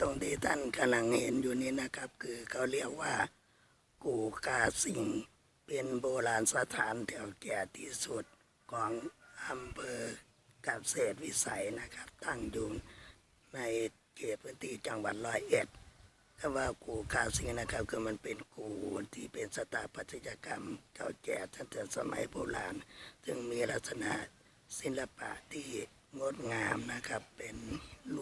ตรงที่ท่านกำลังเห็นอยู่นี้นะครับ คือเขาเรียกว่ากูกาสิงเป็นโบราณสถานแถวแก่ที่สุดของอำเภอกับเศษวิสัยนะครับ ตั้งอยู่ในเขตพื้นที่จังหวัดร้อยเอ็ดคำว่ากูกาสิงนะครับคือมันเป็นกูที่เป็นสถาปัตยกรรมเก่าแก่ตั้งแต่สมัยโบราณ ซึ่งมีลักษณะศิลปะที่งดงามนะครับเป็นรู